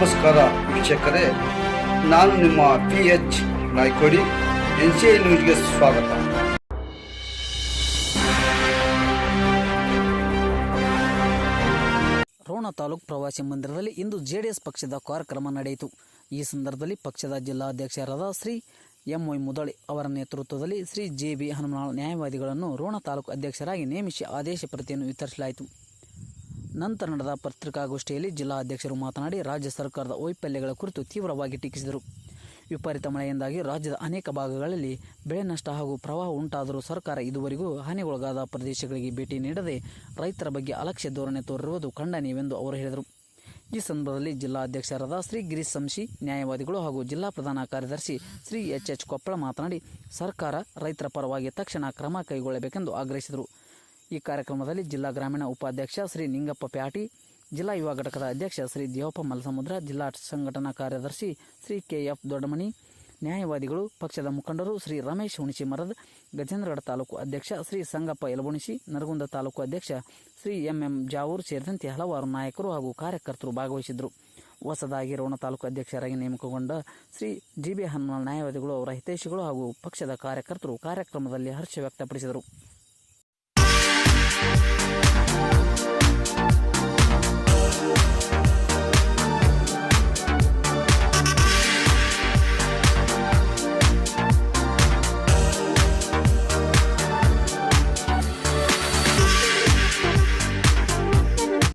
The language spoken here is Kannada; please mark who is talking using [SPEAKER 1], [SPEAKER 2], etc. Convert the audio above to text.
[SPEAKER 1] ವೀಕ್ಷಕರೇ, ನಾನು ನಿಮ್ಮ P H Naikodi N C I ನ್ಯೂಸ್ಗೆ ಸ್ವಾಗತ.
[SPEAKER 2] ರೋಣ ತಾಲೂಕು ಪ್ರವಾಸಿ ಮಂದಿರದಲ್ಲಿ ಇಂದು ಜೆಡಿಎಸ್ ಪಕ್ಷದ ಕಾರ್ಯಕ್ರಮ ನಡೆಯಿತು. ಈ ಸಂದರ್ಭದಲ್ಲಿ ಪಕ್ಷದ ಜಿಲ್ಲಾಧ್ಯಕ್ಷರಾದ ಶ್ರೀ ಎಂ ವೈ ಮುದಳಿ ಅವರ ನೇತೃತ್ವದಲ್ಲಿ ಶ್ರೀ ಜೆ ಬಿ ಹನುಮನಾಳ್ ನ್ಯಾಯವಾದಿಗಳನ್ನು ರೋಣ ತಾಲೂಕು ಅಧ್ಯಕ್ಷರಾಗಿ ನೇಮಿಸಿ ಆದೇಶ ಪ್ರತಿಯನ್ನು ವಿತರಿಸಲಾಯಿತು. ನಂತರ ನಡೆದ ಪತ್ರಿಕಾಗೋಷ್ಠಿಯಲ್ಲಿ ಜಿಲ್ಲಾಧ್ಯಕ್ಷರು ಮಾತನಾಡಿ, ರಾಜ್ಯ ಸರ್ಕಾರದ ವೈಫಲ್ಯಗಳ ಕುರಿತು ತೀವ್ರವಾಗಿ ಟೀಕಿಸಿದರು. ವಿಪರೀತ ಮಳೆಯಿಂದಾಗಿ ರಾಜ್ಯದ ಅನೇಕ ಭಾಗಗಳಲ್ಲಿ ಬೆಳೆ ನಷ್ಟ ಹಾಗೂ ಪ್ರವಾಹ ಉಂಟಾದರೂ ಸರ್ಕಾರ ಇದುವರೆಗೂ ಹಾನಿಗೊಳಗಾದ ಪ್ರದೇಶಗಳಿಗೆ ಭೇಟಿ ನೀಡದೆ ರೈತರ ಬಗ್ಗೆ ಅಲಕ್ಷ್ಯ ಧೋರಣೆ ತೋರಿರುವುದು ಖಂಡನೀಯವೆಂದು ಅವರು ಹೇಳಿದರು. ಈ ಸಂದರ್ಭದಲ್ಲಿ ಜಿಲ್ಲಾಧ್ಯಕ್ಷರಾದ ಶ್ರೀ ಗಿರೀಶ್ ಸಂಶಿ, ನ್ಯಾಯವಾದಿಗಳು ಹಾಗೂ ಜಿಲ್ಲಾ ಪ್ರಧಾನ ಕಾರ್ಯದರ್ಶಿ ಶ್ರೀ ಎಚ್ ಎಚ್ ಕೊಪ್ಪಳ ಮಾತನಾಡಿ, ಸರ್ಕಾರ ರೈತರ ಪರವಾಗಿ ತಕ್ಷಣ ಕ್ರಮ ಕೈಗೊಳ್ಳಬೇಕೆಂದು ಆಗ್ರಹಿಸಿದರು. ಈ ಕಾರ್ಯಕ್ರಮದಲ್ಲಿ ಜಿಲ್ಲಾ ಗ್ರಾಮೀಣ ಉಪಾಧ್ಯಕ್ಷ ಶ್ರೀ ನಿಂಗಪ್ಪ ಪ್ಯಾಟಿ, ಜಿಲ್ಲಾ ಯುವ ಘಟಕದ ಅಧ್ಯಕ್ಷ ಶ್ರೀ ದೇವಪ್ಪ ಮಲಸಮುದ್ರ, ಜಿಲ್ಲಾ ಸಂಘಟನಾ ಕಾರ್ಯದರ್ಶಿ ಶ್ರೀ ಕೆ ಎಫ್ ದೊಡ್ಡಮನಿ, ನ್ಯಾಯವಾದಿಗಳು, ಪಕ್ಷದ ಮುಖಂಡರು ಶ್ರೀ ರಮೇಶ್ ಹುಣಸಿ ಮರದ್ ಗಜೇಂದ್ರಗಡ ತಾಲೂಕು ಅಧ್ಯಕ್ಷ ಶ್ರೀ ಸಂಗಪ್ಪ ಯಲಬುಣಿಸಿ, ನರಗುಂದ ತಾಲೂಕು ಅಧ್ಯಕ್ಷ ಶ್ರೀ ಎಂ ಎಂ ಜಾವೂರ್ ಸೇರಿದಂತೆ ಹಲವಾರು ನಾಯಕರು ಹಾಗೂ ಕಾರ್ಯಕರ್ತರು ಭಾಗವಹಿಸಿದ್ದರು. ಹೊಸದಾಗಿ ರೋಣ ತಾಲೂಕು ಅಧ್ಯಕ್ಷರಾಗಿ ನೇಮಕಗೊಂಡ ಶ್ರೀ ಜಿ ಬಿ ಹನುಮಾಲ್ ನ್ಯಾಯವಾದಿಗಳು ಅವರ ಹಿತೈಷಿಗಳು ಹಾಗೂ ಪಕ್ಷದ ಕಾರ್ಯಕರ್ತರು ಕಾರ್ಯಕ್ರಮದಲ್ಲಿ ಹರ್ಷ ವ್ಯಕ್ತಪಡಿಸಿದರು.